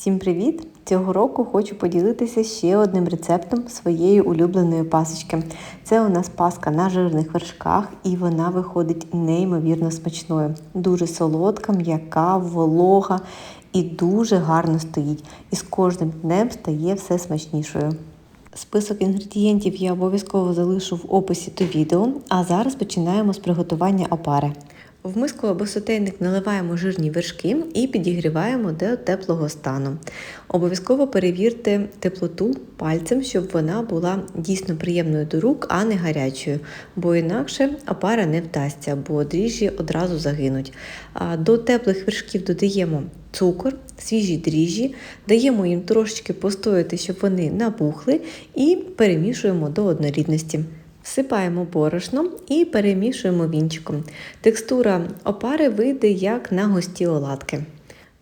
Всім привіт! Цього року хочу поділитися ще одним рецептом своєї улюбленої пасочки. Це у нас паска на жирних вершках, і вона виходить неймовірно смачною. Дуже солодка, м'яка, волога і дуже гарно стоїть. І з кожним днем стає все смачнішою. Список інгредієнтів я обов'язково залишу в описі до відео, а зараз починаємо з приготування опари. В миску або сотейник наливаємо жирні вершки і підігріваємо до теплого стану. Обов'язково перевірте теплоту пальцем, щоб вона була дійсно приємною до рук, а не гарячою, бо інакше опара не вдасться, бо дріжджі одразу загинуть. До теплих вершків додаємо цукор, свіжі дріжджі, даємо їм трошечки постояти, щоб вони набухли, і перемішуємо до однорідності. Всипаємо борошно і перемішуємо вінчиком. Текстура опари вийде як на густі оладки.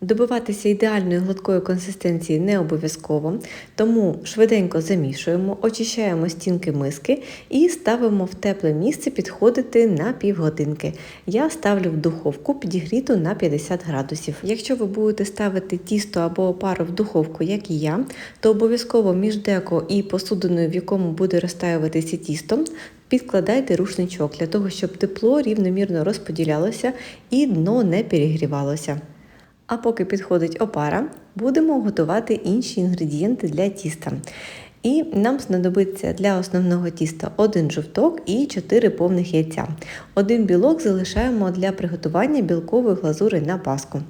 Добиватися ідеальної гладкої консистенції не обов'язково, тому швиденько замішуємо, очищаємо стінки миски і ставимо в тепле місце підходити на півгодинки. Я ставлю в духовку підігріту на 50 градусів. Якщо ви будете ставити тісто або опару в духовку, як і я, то обов'язково між деко і посудиною, в якому буде розтаюватися тісто, Підкладайте рушничок для того, щоб тепло рівномірно розподілялося і дно не перегрівалося. А поки підходить опара, будемо готувати інші інгредієнти для тіста. І нам знадобиться для основного тіста один жовток і 4 повних яйця. Один білок залишаємо для приготування білкової глазури на паску.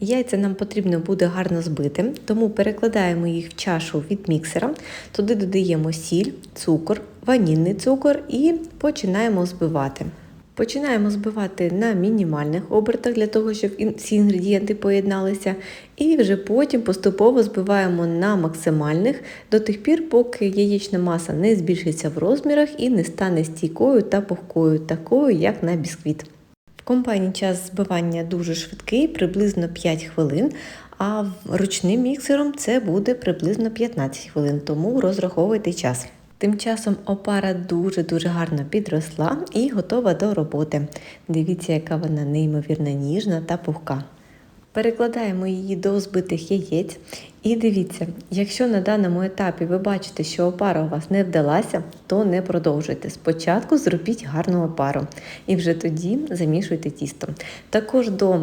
Яйця нам потрібно буде гарно збити, тому перекладаємо їх в чашу від міксера, туди додаємо сіль, цукор, ванільний цукор і починаємо збивати. Починаємо збивати на мінімальних обертах для того, щоб всі інгредієнти поєдналися, і вже потім поступово збиваємо на максимальних до тих пір, поки яєчна маса не збільшиться в розмірах і не стане стійкою та пухкою, такою, як на бісквіт. В комбайні час збивання дуже швидкий, приблизно 5 хвилин, а ручним міксером це буде приблизно 15 хвилин, тому розраховуйте час. Тим часом опара дуже-дуже гарно підросла і готова до роботи. Дивіться, яка вона неймовірно ніжна та пухка. Перекладаємо її до збитих яєць. І дивіться, якщо на даному етапі ви бачите, що опара у вас не вдалася, то не продовжуйте. Спочатку зробіть гарну опару і вже тоді замішуйте тісто. Також до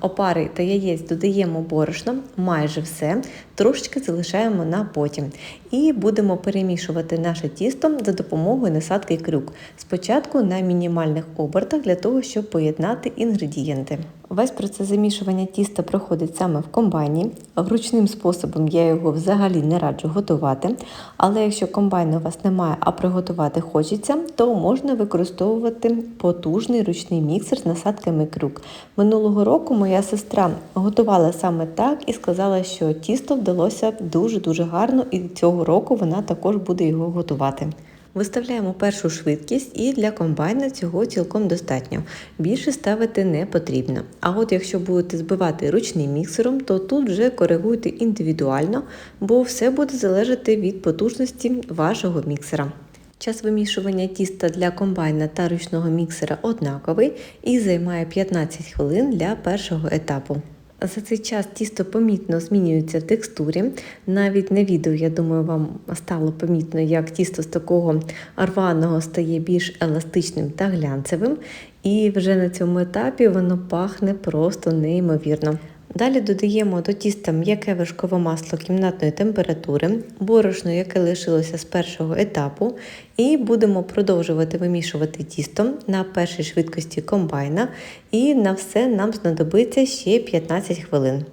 опари та яєць додаємо борошно, майже все, трошечки залишаємо на потім. І будемо перемішувати наше тісто за допомогою насадки крюк. Спочатку на мінімальних обертах для того, щоб поєднати інгредієнти. Весь процес замішування тіста проходить саме в комбайні. Вручним способом я його взагалі не раджу готувати. Але якщо комбайну у вас немає, а приготувати хочеться, то можна використовувати потужний ручний міксер з насадками крюк. Минулого року моя сестра готувала саме так і сказала, що тісто вдалося дуже-дуже гарно, і цього року вона також буде його готувати. Виставляємо першу швидкість і для комбайна цього цілком достатньо. Більше ставити не потрібно. А от якщо будете збивати ручним міксером, то тут вже коригуйте індивідуально, бо все буде залежати від потужності вашого міксера. Час вимішування тіста для комбайна та ручного міксера однаковий і займає 15 хвилин для першого етапу. За цей час тісто помітно змінюється в текстурі. Навіть на відео, я думаю, вам стало помітно, як тісто з такого рваного стає більш еластичним та глянцевим. І вже на цьому етапі воно пахне просто неймовірно. Далі додаємо до тіста м'яке вершкове масло кімнатної температури, борошно, яке лишилося з першого етапу, і будемо продовжувати вимішувати тісто на першій швидкості комбайна, і на все нам знадобиться ще 15 хвилин.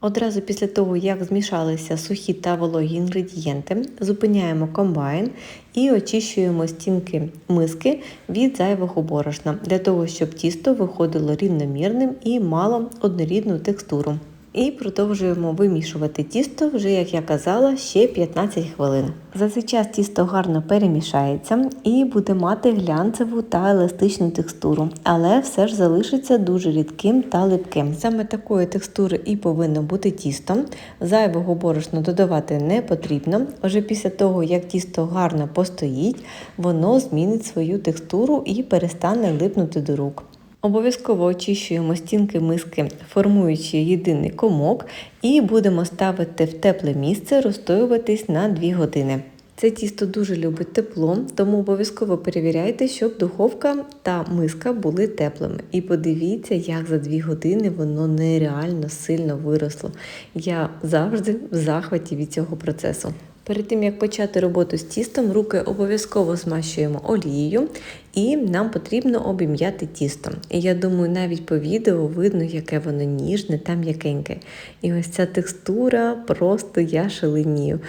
Одразу після того, як змішалися сухі та вологі інгредієнти, зупиняємо комбайн і очищуємо стінки миски від зайвого борошна, для того, щоб тісто виходило рівномірним і мало однорідну текстуру. І продовжуємо вимішувати тісто, вже, як я казала, ще 15 хвилин. За цей час тісто гарно перемішається і буде мати глянцеву та еластичну текстуру, але все ж залишиться дуже рідким та липким. Саме такої текстури і повинно бути тісто. Зайвого борошна додавати не потрібно. Вже після того, як тісто гарно постоїть, воно змінить свою текстуру і перестане липнути до рук. Обов'язково очищуємо стінки миски, формуючи єдиний комок, і будемо ставити в тепле місце розстоюватись на 2 години. Це тісто дуже любить тепло, тому обов'язково перевіряйте, щоб духовка та миска були теплими. І подивіться, як за 2 години воно нереально сильно виросло. Я завжди в захваті від цього процесу. Перед тим як почати роботу з тістом, руки обов'язково змащуємо олією, і нам потрібно обім'яти тісто. І я думаю, навіть по відео видно, яке воно ніжне та м'якеньке. І ось ця текстура просто я шаленію.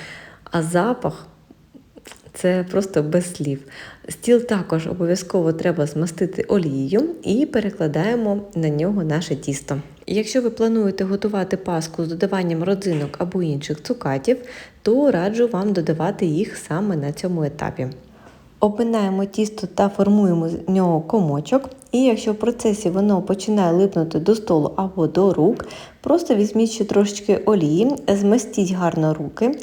А запах це просто без слів. Стіл також обов'язково треба змастити олією і перекладаємо на нього наше тісто. Якщо ви плануєте готувати паску з додаванням родзинок або інших цукатів, то раджу вам додавати їх саме на цьому етапі. Обминаємо тісто та формуємо з нього комочок. І якщо в процесі воно починає липнути до столу або до рук, просто візьміть ще трошечки олії, змастіть гарно руки,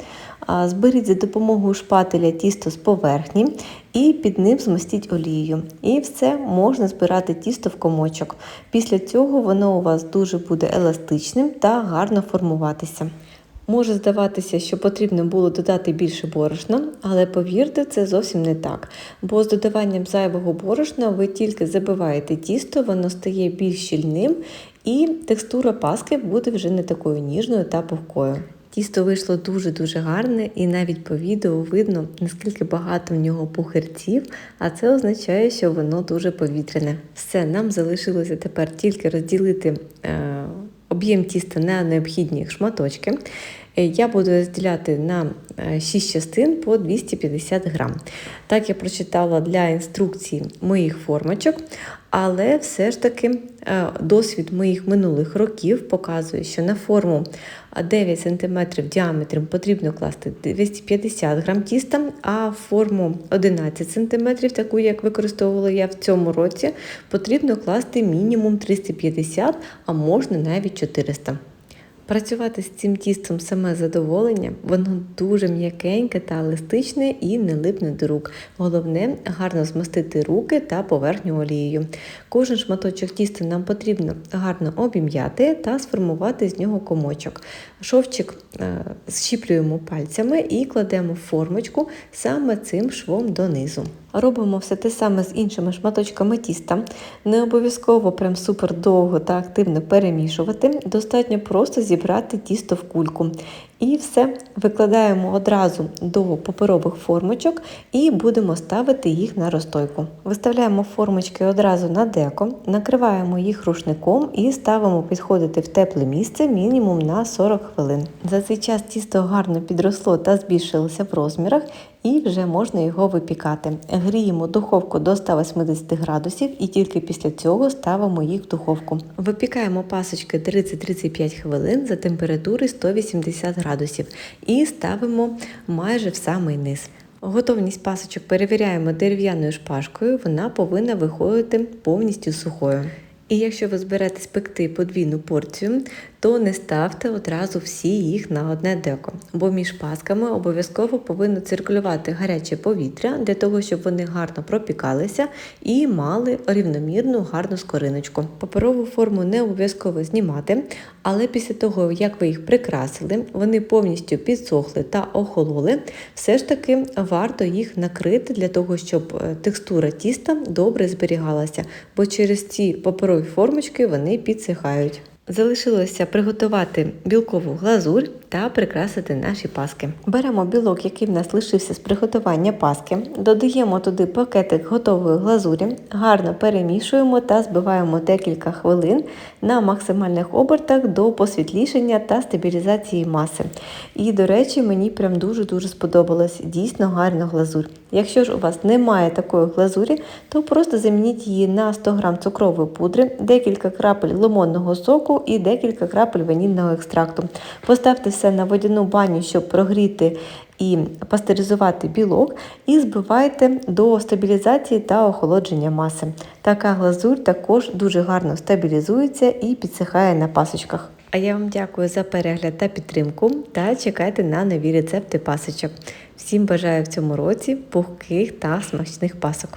зберіть за допомогою шпателя тісто з поверхні і під ним змастіть олією. І все можна збирати тісто в комочок. Після цього воно у вас дуже буде еластичним та гарно формуватися. Може здаватися, що потрібно було додати більше борошна, але повірте, це зовсім не так. Бо з додаванням зайвого борошна ви тільки забиваєте тісто, воно стає більш щільним, і текстура паски буде вже не такою ніжною та пухкою. Тісто вийшло дуже-дуже гарне, і навіть по відео видно, наскільки багато в нього пухирців, а це означає, що воно дуже повітряне. Все, нам залишилося тепер тільки розділити. Е об'єм тіста на необхідні шматочки. Е, я буду розділяти на 6 е, частин по 250 грам. Так я прочитала для інструкції моїх формочок, але все ж таки е, досвід моїх минулих років показує, що на форму 9 см діаметром потрібно класти 250 грам тіста, а форму 11 см, таку як використовувала я в цьому році, потрібно класти мінімум 350, а можна навіть 400 Працювати з цим тістом саме задоволення, воно дуже м'якеньке та еластичне і не липне до рук. Головне гарно змастити руки та поверхню олією. Кожен шматочок тіста нам потрібно гарно обім'яти та сформувати з нього комочок. Шовчик е, зщіплюємо пальцями і кладемо в формочку саме цим швом донизу. Робимо все те саме з іншими шматочками тіста. Не обов'язково прям супер довго та активно перемішувати. Достатньо просто зібрати тісто в кульку. І все викладаємо одразу до паперових формочок і будемо ставити їх на розстойку. Виставляємо формочки одразу на деко, накриваємо їх рушником і ставимо підходити в тепле місце мінімум на 40 хвилин. За цей час тісто гарно підросло та збільшилося в розмірах, і вже можна його випікати. Гріємо духовку до 180 градусів і тільки після цього ставимо їх в духовку. Випікаємо пасочки 30-35 хвилин за температури 180 градусів і ставимо майже в самий низ. Готовність пасочок перевіряємо дерев'яною шпажкою, вона повинна виходити повністю сухою. І якщо ви зберетесь пекти подвійну порцію, то не ставте одразу всі їх на одне деко, бо між пасками обов'язково повинно циркулювати гаряче повітря для того, щоб вони гарно пропікалися і мали рівномірну гарну скориночку. Паперову форму не обов'язково знімати, але після того, як ви їх прикрасили, вони повністю підсохли та охололи, все ж таки варто їх накрити для того, щоб е, текстура тіста добре зберігалася, бо через ці паперові формочки вони підсихають. Залишилося приготувати білкову глазурь та прикрасити наші паски. Беремо білок, який в нас лишився з приготування паски, додаємо туди пакетик готової глазурі, гарно перемішуємо та збиваємо декілька хвилин на максимальних обертах до посвітлішення та стабілізації маси. І, до речі, мені прям дуже-дуже сподобалась дійсно гарна глазурь. Якщо ж у вас немає такої глазурі, то просто замініть її на 100 г цукрової пудри, декілька крапель лимонного соку і декілька крапель ванільного екстракту. Поставте все на водяну баню, щоб прогріти і пастеризувати білок, і збивайте до стабілізації та охолодження маси. Така глазурь також дуже гарно стабілізується і підсихає на пасочках. А я вам дякую за перегляд та підтримку та чекайте на нові рецепти пасочок. Всім бажаю в цьому році пухких та смачних пасок.